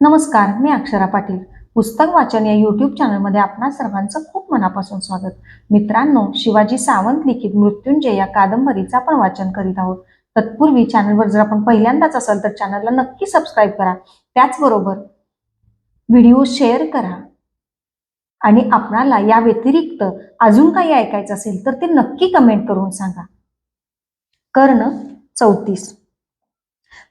नमस्कार मी अक्षरा पाटील. पुस्तक वाचन या यूट्यूब चॅनलमध्ये आपणा सर्वांचं खूप मनापासून स्वागत. मित्रांनो शिवाजी सावंत लिखित मृत्युंजय या कादंबरीचं आपण वाचन करीत आहोत. तत्पूर्वी चॅनलवर जर आपण पहिल्यांदाच असाल तर चॅनलला नक्की सबस्क्राईब करा. त्याचबरोबर व्हिडिओ शेअर करा. आणि आपणाला या व्यतिरिक्त अजून काही ऐकायचं असेल तर ते नक्की कमेंट करून सांगा. कर्ण चौतीस.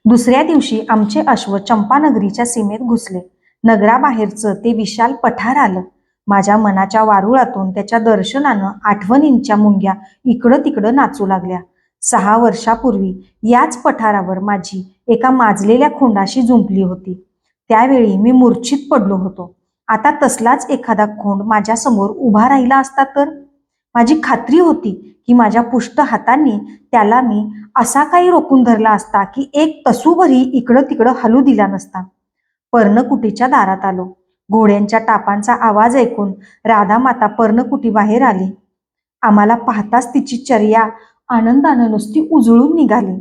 दुसऱ्या दिवशी आमचे अश्व चंपानगरीच्या सीमेत घुसले. नगराबाहेरचं ते विशाल पठार आलं. माझ्या मनाच्या वारुळातून त्याच्या दर्शनानं आठवणींच्या मुंग्या इकडं तिकडं नाचू लागल्या. सहा वर्षापूर्वी याच पठारावर माझी एका माजलेल्या खोंडाशी जुंपली होती. त्यावेळी मी मूर्छित पडलो होतो. आता तसलाच एखादा खोंड माझ्यासमोर उभा राहिला असता तर? माझी खात्री होती की माझ्या पुष्ट हातांनी त्याला मी असा काही रोखून धरला असता की एक तसूभरी इकडं तिकडं हलू दिला नसता. पर्णकुटीच्या दारात आलो. घोड्यांच्या टापांचा आवाज ऐकून राधा माता पर्णकुटी बाहेर आली. आम्हाला पाहताच तिची चर्या आनंदानं नुसती उजळून निघाली.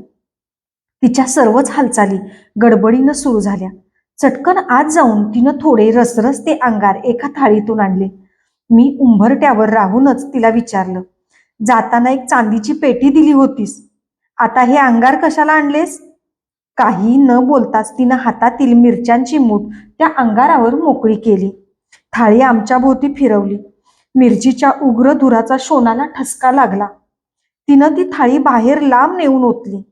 तिच्या सर्वच हालचाली गडबडीनं सुरू झाल्या. चटकन आत जाऊन तिनं थोडे रसरस ते अंगार एका थाळीतून आणले. मी उंभरट्यावर राहूनच तिला विचारलं जाताना एक चांदीची पेटी दिली होतीस. आता हे अंगार कशाला आणलेस? काही न बोलताच तिनं हातातील मिरच्यांची मूठ त्या अंगारावर मोकळी केली. थाळी आमच्या भोवती फिरवली. मिरचीच्या उग्र धुराचा शोनाला ठसका लागला. तिनं ती थाळी बाहेर लांब नेऊन ओतली.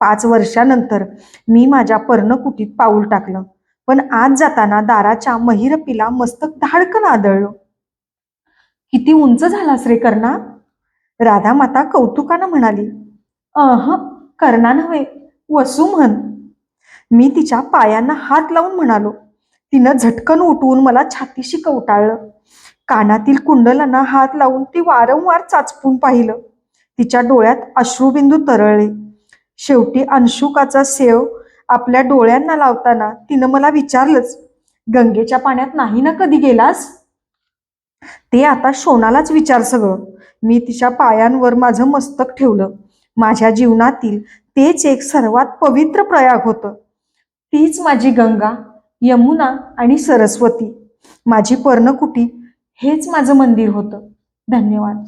पाच वर्षानंतर मी माझ्या पर्णकुटीत पाऊल टाकलं. पण आज जाताना दाराच्या महिरपीला मस्तक धाडकन आदळलं. किती उंच झालास रे कर्णा? राधा माता कौतुकानं म्हणाली अह कर्णा नव्हे वसू म्हण. मी तिच्या पायांना हात लावून म्हणालो. तिनं झटकन उठवून मला छातीशी कवटाळलं. कानातील कुंडलांना हात लावून ती वारंवार चाचपून पाहिलं. तिच्या डोळ्यात अश्रुबिंदू तरळले. शेवटी अंशुकाचा सेव आपल्या डोळ्यांना लावताना तिनं मला विचारलंच गंगेच्या पाण्यात नाही ना कधी गेलास? ते आता शोनालाच विचार सगळं. मी तिच्या पायांवर माझं मस्तक ठेवलं. माझ्या जीवनातील तेच एक सर्वात पवित्र प्रयाग होतं. तीच माझी गंगा यमुना आणि सरस्वती. माझी पर्णकुटी हेच माझं मंदिर होतं. धन्यवाद.